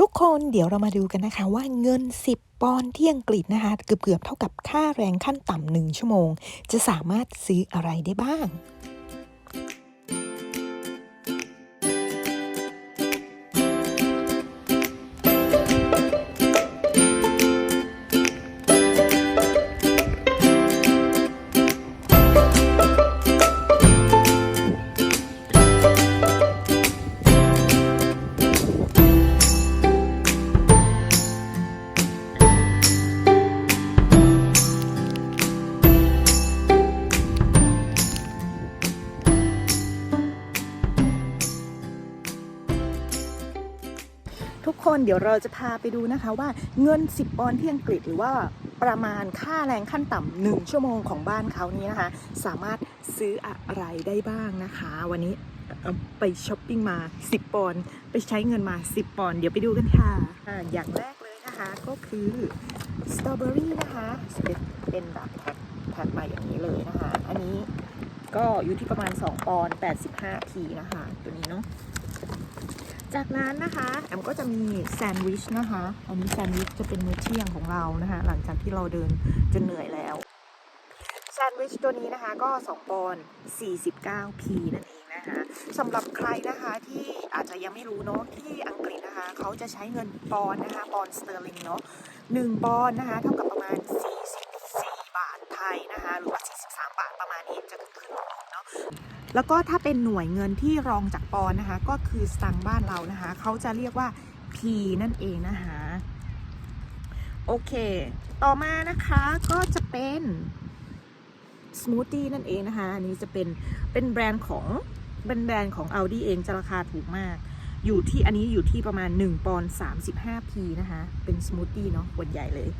ทุกคนเดี๋ยวเรามาดูกันนะคะว่าเงิน 10 ปอนด์ที่อังกฤษนะคะ เกือบๆเท่ากับค่าแรงขั้นต่ำหนึ่งชั่วโมง จะสามารถซื้ออะไรได้บ้าง ทุกคนเดี๋ยวเราจะพาไปดูนะคะว่าเงิน 10 ปอนด์ที่อังกฤษหรือว่าประมาณค่าแรงขั้นต่ำหนึ่งชั่วโมงของบ้านเขานี้นะคะ สามารถซื้ออะไรได้บ้างนะคะ วันนี้ไปช้อปปิ้งมา 10 ปอนด์ไปใช้เงินมา 10 ปอนด์เดี๋ยวไปดูกันค่ะ อย่างแรกเลยนะคะก็คือสตรอเบอรี่นะคะเป็นเป็นแบบแพ็คแพ็คมาอย่างนี้เลยนะคะ อันนี้ก็อยู่ที่ประมาณ 2 ปอนด์85 ทีนะคะ ตัวนี้เนาะ จากนั้นนะคะแอมก็จะมีแซนด์วิชนะคะอันนี้แซนด์วิชจะเป็นมื้อเที่ยงของเรานะคะ หลังจากที่เราเดินจนเหนื่อยแล้วแซนด์วิชตัวนี้นะคะก็ 2 ปอนด์ 49p นั่นเองนะคะสำหรับใครนะคะที่อาจจะยังไม่รู้เนาะที่อังกฤษนะคะ เขาจะใช้เงินปอนด์นะคะ ปอนด์สเตอร์ลิงเนาะ1ปอนด์นะคะ เท่ากับประมาณ 44 บาทไทยนะคะ หรือว่า 43 บาทประมาณนี้จะขึ้นลงเนาะ แล้วก็ถ้าเป็นหน่วยเงินที่รองจากปอนนะคะ ก็คือสตังบ้านเรานะคะ เขาจะเรียกว่า P นั่นเองนะคะ โอเค ต่อมานะคะก็จะเป็นสมูทตี้นั่นเองนะคะ อันนี้จะเป็นเป็นแบรนด์ของเป็นแบรนด์ของ Audi เองจะราคาถูกมาก อยู่ที่อันนี้อยู่ที่ประมาณ 1 ปอนด์ 35p นะคะ เป็นสมูทตี้เนาะขวดใหญ่เลย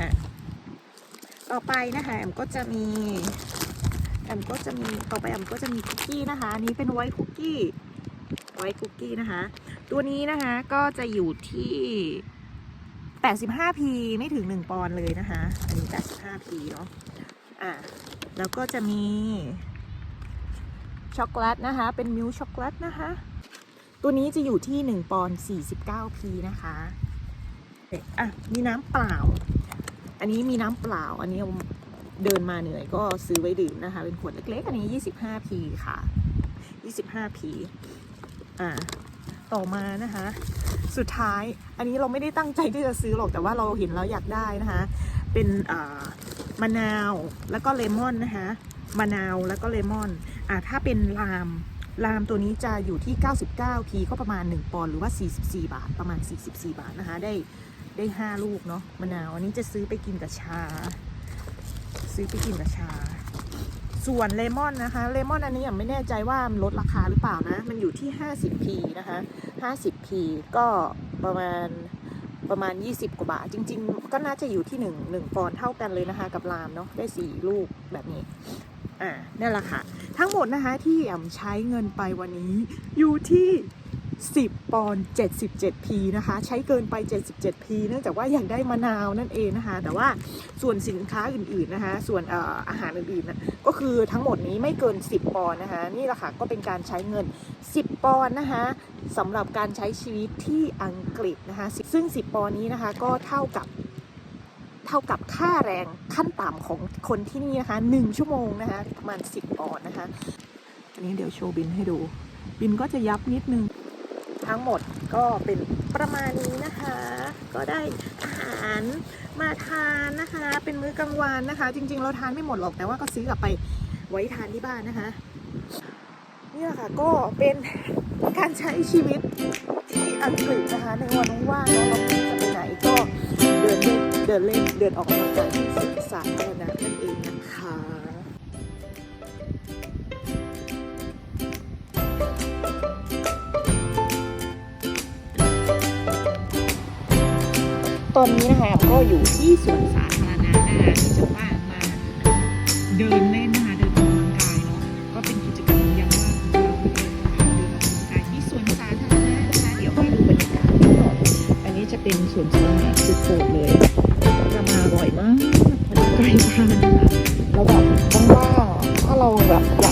อะ ต่อไปนะคะแอมก็จะมี อมก็จะมีต่อไปแอมก็จะมีคุกกี้นะคะอันนี้เป็นไวท์คุกกี้ไวท์คุกกี้นะคะ ตัวนี้นะคะก็จะอยู่ที่ 85p ไม่ถึง 1 ปอนด์เลยนะคะ อันนี้ 85p เนาะอะแล้วก็จะมีช็อกโกแลตนะคะ เป็นมิลช็อกโกแลตนะคะ ตัวนี้จะอยู่ที่ 1 ปอนด์ 49p นะคะเอ๊ะอะมีน้ำเปล่า อันนี้มีน้ำเปล่า อันนี้ เดินมาเหนื่อยก็ซื้อไว้ดื่มนะคะ เป็นขวดเล็กๆ อันนี้ 25p ค่ะ 25p อ่าต่อมานะคะ สุดท้ายอันนี้เราไม่ได้ตั้งใจที่จะซื้อหรอกแต่ว่าเราเห็นแล้วอยากได้นะคะ เป็นอ่ามะนาวแล้วก็เลมอนนะคะมะนาวแล้วก็เลมอนอ่าถ้าเป็นลามลามตัวนี้จะอยู่ที่ 99p ก็ประมาณ 1 ปอนด์หรือว่า 44 บาท ประมาณ 44 บาทนะคะ ได้ได้ 5 ลูกเนาะมะนาว อันนี้จะซื้อไปกินกับชา ซื้อไปกินกับชา ส่วนเลมอนนะคะ เลมอนอันนี้ยังไม่แน่ใจว่ามันลดราคาหรือเปล่านะ มันอยู่ที่ 50p นะคะ 50p ก็ประมาณประมาณ 20 กว่าบาท จริง ๆ ก็น่าจะอยู่ที่1 1ปอนเท่ากันเลยนะคะกับลามเนาะได้ 4 ลูกแบบนี้ อ่านี่นแหละค่ะ ทั้งหมดนะคะที่แอมใช้เงินไปวันนี้อยู่ที่ 10 ปอนด์ 77p นะคะ ใช้เกินไป 77p เนื่องจากว่าอยากได้มะนาวนั่นเองนะคะ แต่ว่าส่วนสินค้าอื่นๆนะคะ ส่วนอออาหารอื่นๆนะก็คือทั้งหมดนี้ไม่เกิน 10 ปอนด์นะคะ นี่แหละค่ะก็เป็นการใช้เงิน 10 ปอนด์นะคะสำหรับการใช้ชีวิตที่อังกฤษนะคะ ซึ่ง 10 ปอนด์นี้นะคะก็เท่ากับเท่ากับค่าแรงขั้นต่ำของคนที่นี่นะคะ 1 ชั่วโมงนะคะประมาณ 10 ปอนด์นะคะอันนี้เดี๋ยวโชว์บินให้ดู บินก็จะยับนิดนึง ทั้งหมดก็เป็นประมาณนี้นะคะ ก็ได้อาหารมาทานนะคะ เป็นมื้อกลางวันนะคะ จริง ๆ เราทานไม่หมดหรอกแต่ว่าก็ซื้อกลับไปไว้ทานที่บ้านนะคะนี่แหละค่ะก็เป็นการใช้ชีวิตที่อังกฤษนะคะ ในวันว่างแล้วเราไม่รู้จะไปไหนก็เดินเล่นเดินเล่นเดินออกกำลังกายที่สวนสาธารณะนั่นเองนะคะ ตอนนี้นะคะก็อยู่ที่สวนสาธารณะนะคะที่จะว่ามาเดินเล่นนะคะเดินออกกำลังกายเนาะก็เป็นกิจกรรมยามว่างของเราเลยนะคะเดินออกกำลังกายที่สวนสาธารณะนะคะเดี๋ยวให้ดูบรรยากาศก่อนอันนี้จะเป็นสวนสาธารณะสุดโปรดเลยจะมาบ่อยมากมันไกลบ้านนะคะแล้วแบบว่างๆถ้าเราแบบอยาก